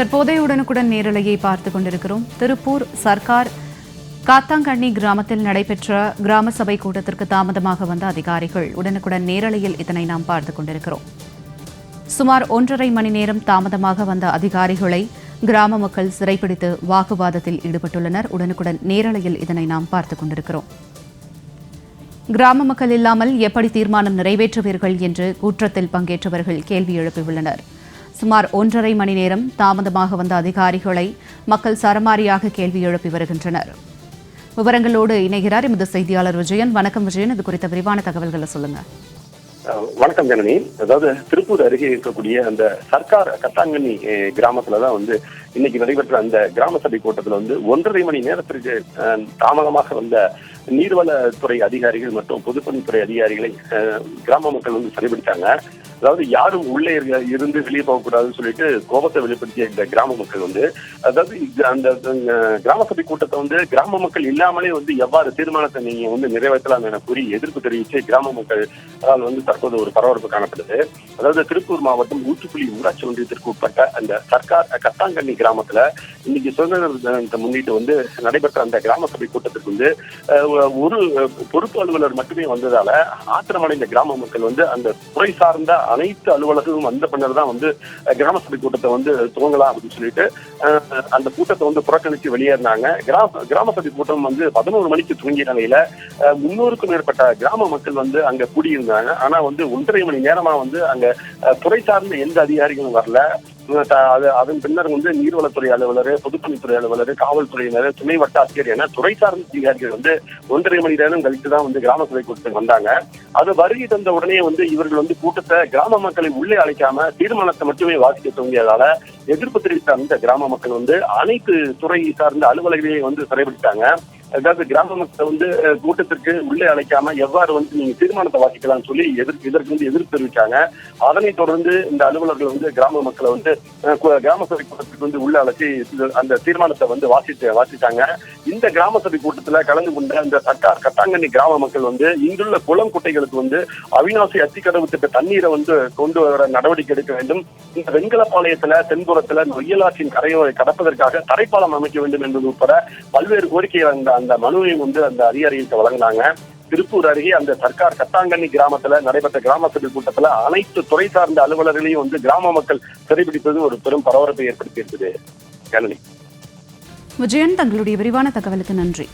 தற்போதைய உடனுக்குடன் நேரலையை பார்த்துக் கொண்டிருக்கிறோம். திருப்பூர் சர்க்கார் காத்தாங்கண்ணி கிராமத்தில் நடைபெற்ற கிராம சபை கூட்டத்திற்கு தாமதமாக வந்த அதிகாரிகள் உடனுக்குடன் நேரலையில் இதனை நாம் பார்த்துக் கொண்டிருக்கிறோம். சுமார் ஒன்றரை மணி நேரம் தாமதமாக வந்த அதிகாரிகளை கிராம மக்கள் சிறைப்பிடித்து வாக்குவாதத்தில் ஈடுபட்டுள்ளனர். உடனுக்குடன் நேரலையில் இதனை நாம் பார்த்துக் கொண்டிருக்கிறோம். கிராம மக்கள் இல்லாமல் எப்படி தீர்மானம் நிறைவேற்றுவீர்கள் என்று கூற்றத்தில் பங்கேற்றவர்கள் கேள்வி எழுப்பியுள்ளனர். சுமார் ஒன்றரை மணி நேரம் தாமதமாக வந்த அதிகாரிகளை மக்கள் சரமாரியாக கேள்வி எழுப்பி வருகின்றனர். விவரங்களோடு இணைகிறார் எமது செய்தியாளர் விஜயன். வணக்கம் விஜயன். இது குறித்த விரிவான தகவல்களை சொல்லுங்க. வணக்கம் ஜனனி. அதாவது திருப்பூர் அருகே இருக்கக்கூடிய அந்த சர்க்கார் கத்தாங்கண்ணி கிராமத்துலதான் வந்து இன்னைக்கு நடைபெற்ற அந்த கிராம சபை கூட்டத்துல வந்து ஒன்றரை மணி நேரத்திற்கு அஹ், தாமதமாக வந்த நீர்வளத்துறை அதிகாரிகள் மற்றும் பொதுப்பணித்துறை அதிகாரிகளை அஹ், கிராம மக்கள் வந்து சரிபடுத்தாங்க அதாவது யாரும் உள்ளே இருக்க- இருந்து வெளியே போகக்கூடாதுன்னு சொல்லிட்டு கோபத்தை வெளிப்படுத்திய இந்த கிராம மக்கள் வந்து அதாவது அந்த கிராம சபை கூட்டத்தை வந்து கிராம மக்கள் இல்லாமலே வந்து எவ்வாறு தீர்மானத்தை நீங்க வந்து நிறைவேற்றலாம் என கூறி எதிர்ப்பு தெரிவித்து கிராம மக்கள் அதால் வந்து தற்போது ஒரு பரபரப்பு காணப்படுது. அதாவது திருப்பூர் மாவட்டம் ஊத்துக்குழி ஊராட்சி ஒன்றியத்திற்கு உட்பட்ட அந்த சர்க்கார் கத்தாங்கண்ணி கிராமத்துல இன்னைக்கு சுதந்திர தினத்தை முன்னிட்டு வந்து நடைபெற்ற அந்த கிராம சபை கூட்டத்துக்கு வந்து ஒரு பொறுப்பு அலுவலர் மட்டுமே வந்ததால ஆத்திரமடைந்த கிராம மக்கள் வந்து அந்த துறை சார்ந்த அனைத்து அலுவலர்களும் வந்த பின்னர் தான் வந்து கிராம சபை கூட்டத்தை வந்து துவங்கலாம் அப்படின்னு சொல்லிட்டு அந்த கூட்டத்தை வந்து புறக்கணித்து வெளியேறினாங்க. கிராம கிராம சபை கூட்டம் வந்து பதினோரு மணிக்கு துவங்கிய நிலையில முன்னூறுக்கும் மேற்பட்ட கிராம மக்கள் வந்து அங்க கூடியிருந்தாங்க. ஆனா வந்து ஒன்றரை மணி நேரமா வந்து அங்க துறை சார்ந்த எந்த அதிகாரிகளும் வரல. அது அதன் பின்னர் வந்து நீர்வளத்துறை அலுவலர் பொதுப்பணித்துறை அலுவலர் காவல்துறையினர் துணை வட்டாட்சியர் என துறை சார்ந்த அதிகாரிகள் வந்து ஒன்றரை மணி நேரம் கழித்து தான் வந்து கிராம சபை கூட்டத்துக்கு வந்தாங்க. அது வருகை தந்த உடனே வந்து இவர்கள் வந்து கூட்டத்தை கிராம மக்களை உள்ளே அழைக்காம தீர்மானத்தை மட்டுமே வாசிக்க துவங்கியதால எதிர்ப்பு தெரிவித்த அந்த கிராம மக்கள் வந்து அனைத்து துறை சார்ந்த அலுவலர்களையும் வந்து சிறைபிடித்தாங்க அதாவது கிராம மக்களை வந்து கூட்டத்திற்கு உள்ளே அழைக்காம எவ்வாறு வந்து நீங்க தீர்மானத்தை வாசிக்கலாம்னு சொல்லி எதிர்ப்பு இதற்கு வந்து எதிர்ப்பு தெரிவிச்சாங்க. அதனைத் தொடர்ந்து இந்த அலுவலர்கள் வந்து கிராம மக்களை வந்து கிராம சபை கூட்டத்துக்கு வந்து உள்ள அழைச்சி அந்த தீர்மானத்தை வந்து வாசித்து வாசித்தாங்க இந்த கிராம சபை கூட்டத்துல கலந்து கொண்ட இந்த சட்டார் கட்டாங்கண்ணி கிராம மக்கள் வந்து இங்குள்ள குளம் குட்டைகளுக்கு வந்து அவிநாசி அத்திக்கடவு திட்ட தண்ணீரை வந்து கொண்டு வர நடவடிக்கை எடுக்க வேண்டும். இந்த வெண்கலப்பாளையத்துல தென்புறத்துல நொய்யலாற்றின் கரையோரை கடப்பதற்காக தரைப்பாலம் அமைக்க வேண்டும் என்பது உட்பட பல்வேறு கோரிக்கைகள் அந்த அந்த மனுவை வந்து அந்த அதிகாரிகளுக்கு வழங்கினாங்க. திருப்பூர் அருகே அந்த சர்க்கார் கத்தாங்கண்ணி கிராமத்துல நடைபெற்ற கிராம சபை கூட்டத்துல அனைத்து துறை சார்ந்த அலுவலர்களையும் வந்து கிராம மக்கள் சிறைபிடித்தது ஒரு பெரும் பரபரப்பை ஏற்படுத்தி இருக்குது விஜயன் தங்களுடைய விரிவான தகவலுக்கு நன்றி.